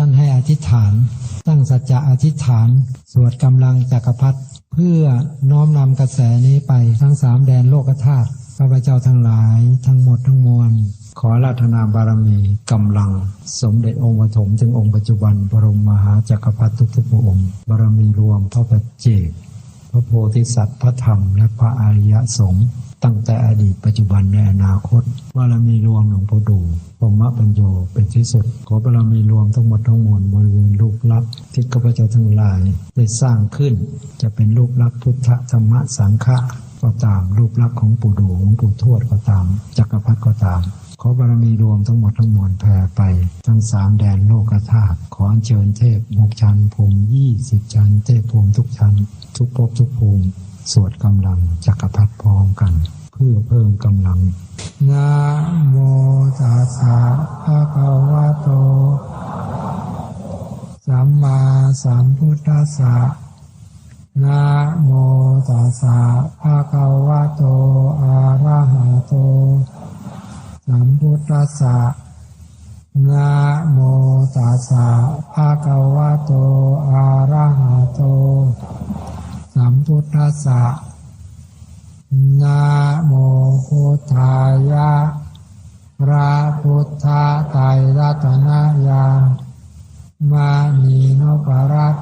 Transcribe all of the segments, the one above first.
ท่านให้อธิษฐาน ตั้งสัจจะอธิษฐาน สวดกำลังจักรพรรดิเพื่อน้อมนำกระแสนี้ไปทั้งสามแดนโลกธาตุข้าพเจ้าทั้งหลายทั้งหมดทั้งมวลขอราธนาบารมีกำลัง สมเด็จองค์ปฐมถึงองค์ปัจจุบัน บรมมหาจักรพรรดิทุกๆพระองค์ บารมีรวมพระปัจเจกพระโพธิสัตว์พระธรรมและพระอริยสงฆ์ ตั้งแต่อดีตปัจจุบันในอนาคตบารมีรวมหลวงพ่อดูพรหมปัญโยเป็นที่สุด ขอบารมีรวมทั้งหมดทั้งมวลบริเวณรูปลักษณ์ที่ข้าพเจ้าทั้งหลายได้สร้างขึ้น จะเป็นรูปลักษณ์พุทธธรรมสังฆะก็ตามรูปลักษณ์ของปู่ดูหลวงปู่ทวดก็ตาม จักรพรรดิก็ตาม ขอบารมีรวมทั้งหมดทั้งมวลแผ่ไป ทั้งสามแดนโลกธาตุขออัญเชิญเทพหกชั้นภูมิยี่สิบชั้นเทพภูมิทุกชั้นทุกภพทุกภูมิ สวดกำลังจักรพรรดิพร้อมกัน เพื่อเพิ่มกำลังนะโมตัสสะภะคะวะโต สัมมาสัมพุทธัสสะนะโมตัสสะภะคะวะโต อะระหะโต สัมพุทธัสสะนะโมตัสสะภะคะวะโต อะระหะโต สัมพุทธัสสะนะโมพุทธายะพระพุทธไตรรัตนญาณมานีนปรัต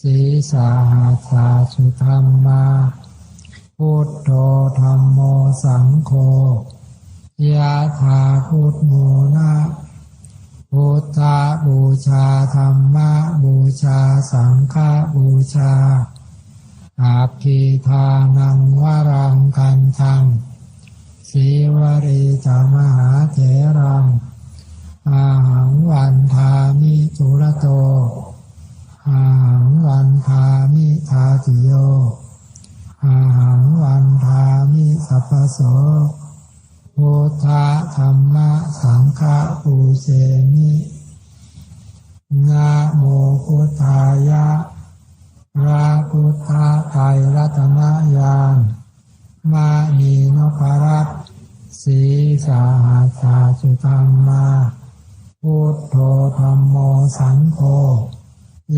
สีสาหัสาสุธรรมาพุทโธธรรมโมสังโฆยะถาพุทโมนะพุทธบูชาธรรมบูชาสังฆบูชา อาคีทานังวรังกันทังสีวรีจามหาเถรัง อาหังวันทามิจุระโต อาหังวันทามิทาติโย อาหังวันทามิสัพพโสพุทธธรรมะสังฆปูเชมินะโมพุทธายะ พระพุทธไตรรัตนญาณมานีนพรัตสีสาหัสาสุธรรมา พุทโธธรรมโมสังโฆ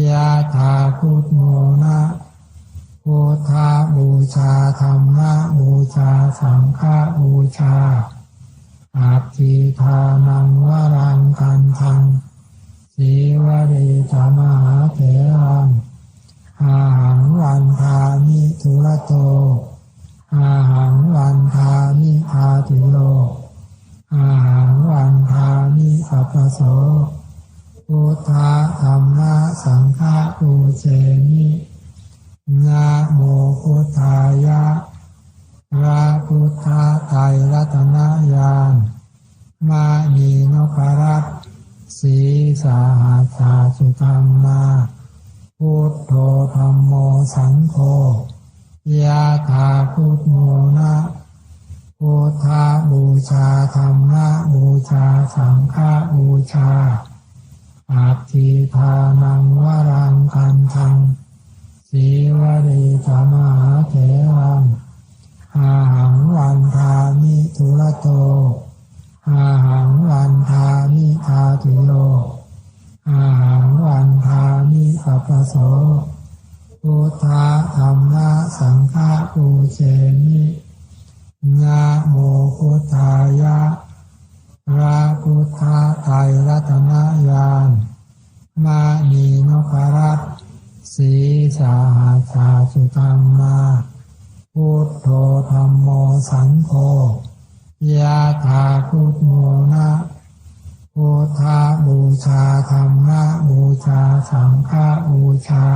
ยะถาพุทโมนะพุทธบูชาธรรมะบูชาสังฆบูชาอาทิทานังวรังกันทังสีวะรีธรรมหาเถรัง อาหังวันทามิทุระโต อาหังวันทามิทาติโล อาหังวันทามิสัพพโสพุทธธรรมสังฆปูเชมินะโมพุทธายะพระพุทธไตรรัตนญาณมานีนพรัตสีสาหัสาสุธรรมา พุทโธธรรมโมสังโฆยะถาพุทโมนะพุทธบูชาธรรมะบูชาสังฆบูชาอาทิทานังวรังกันทังสีวรีธรรมหาเถรังอาหังวันทามิทุระโตอาหังวันทามิทาติโลอาหังวันทามิ โสพุทธธรรมะสังฆปูเชมินะโมพุทธายะพระพุทธไตรรัตนญาณมานีนพรัตสีสาหัสาสุธรรมาพุทโธธรรมโมสังโฆยะถาพุทโมนะ พุทธบูชาธรรมบูชาสังฆบูชา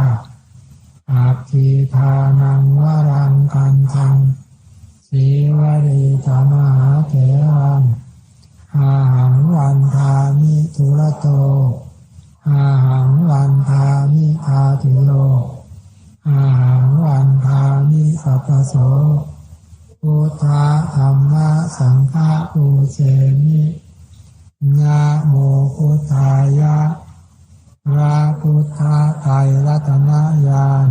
อาคีทานังวรังกันทังสีวรีธรรมหาเถรั พระพุทธไตรรัตนญาณ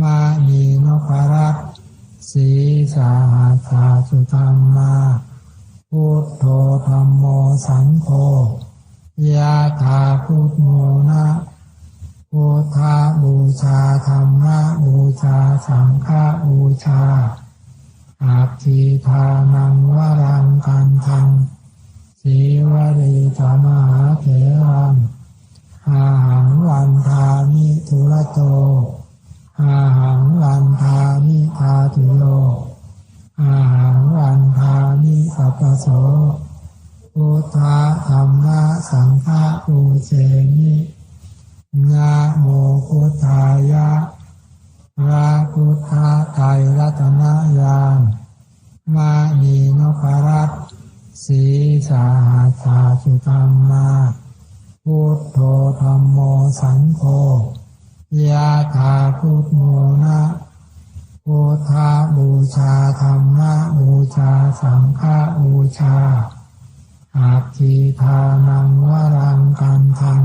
มานีนพรัตสีสาหัสาสุธรรมาพุทโธธรรมโมสังโฆยะถาพุทโมนะพุทธบูชาธรรมะบูชาสังฆบูชาอาทิทานังวรังกันทังสีวรีธรรมหาเถรัง อาหังวันทามิทุระโต อาหังวันทามิทาตุโลอาหังวันทามิสัพโสพุทธธรรมะสังฆะปูเชมินะโมพุทธายะพระพุทธไตรรัตนญาณมานีนพรัตสีสาหัสาสุธรรมา พุทโธธรรมโมสังโฆยะถาพุทโมนะพุทธบูชาธรรมะบูชาสังฆาบูชาอาทิทานังวรังกันทัง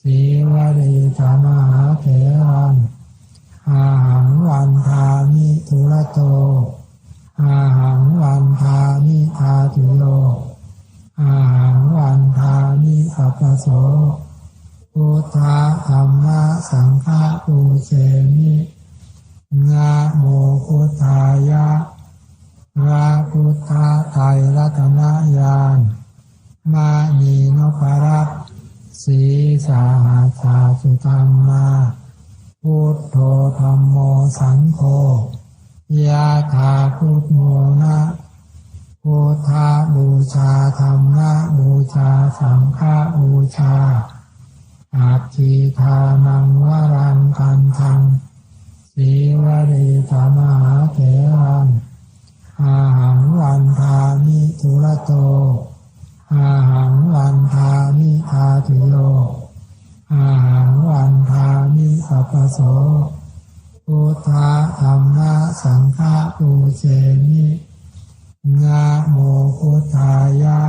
สีวรีธรรมหาเถรังอาหังวันทามิทุระโต อาหังวันทามิทาตุโล อาหังวันทามิสัพพโสพุทธธรรมะสังฆะปูเชมิ นะโมพุทธายะพระพุทธไตรรัตนญาณมานีนพรัตสีสาหัสาสุธรรมา พุทโธธรรมโมสังโฆยะถาพุทโมนะพุทธบูชาธรรมะบูชาสังฆบูชาอาทิทานังวรังกันทัง สีวรีธรรมหาเถรังอาหังวันทามิทุระโต อาหังวันทามิทาตุโลอาหังวันทามิสัพโสพุทธธรรมะสังฆะปูเชมินะโมพุทธายะ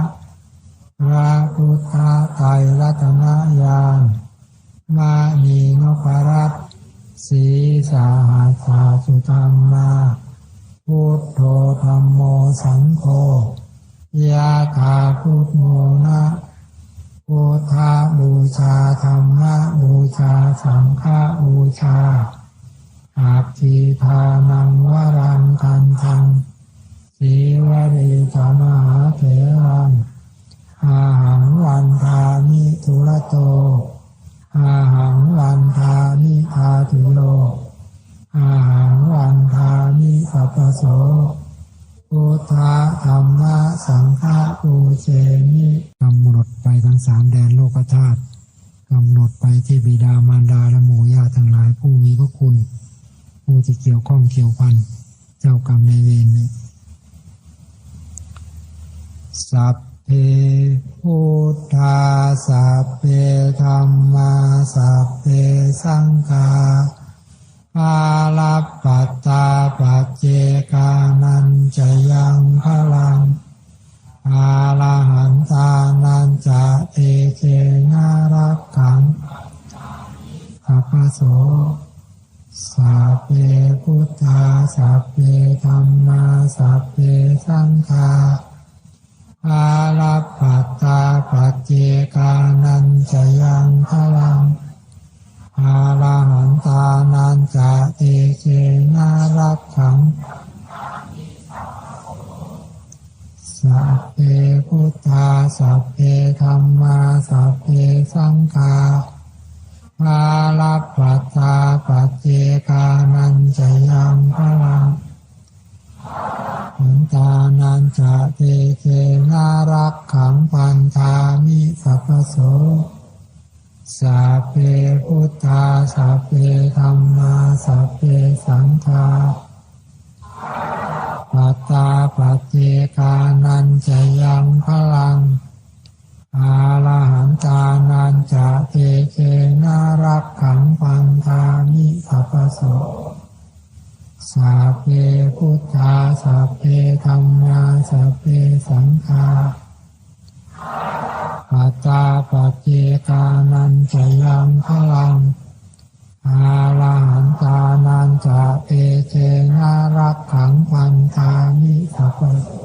พระพุทธไตรรัตนญาณมานีนพรัตสี สาหัสาสุตังมาพุทโธธรรมโมสังโฆยะถาพุทโมนะพุทธบูชาธรรมะบูชาสังฆบูชาอาทิทานังวรังคัน เชมิกำหนดไปทั้งสามแดนโลกธาตุกำหนดไปที่บิดามารดาและหมู่ญาติทั้งหลายผู้มีพระคุณ ผู้ที่เกี่ยวข้องเกี่ยวพันเจ้ากรรมในเวรเนสัพเพพุทธาสัพเพธรรมา พเพพุทธาสัพเพธรรมาสัพเพสังฆาอาลาปัตตาปัจเจกานันจะยังพลังอาลาหันตานันจะเอเกนารักขังสัพเพพุทธาสัพเพธรรมาสัพเพสังฆา อาลาปัตตาปัจเจกานันจะยังพลังหันตานันจะเตเกนารักขังปันธามิสัพพโสสัพเพพุทธาสัพเพธรรมาสัพเพสังฆาปัตตาปัจเจกานันจะยังพลัง อาลาหันตานันจะเตเกนารักขังปันธามิสัพโสสัพเพพุทธาสัพเพธรรมาสัพเพสังฆาปัตตาปัจเจกานันจะยังพลังอาลาหันตานันจะเอเจนารักขังพันธามิสัพพพุ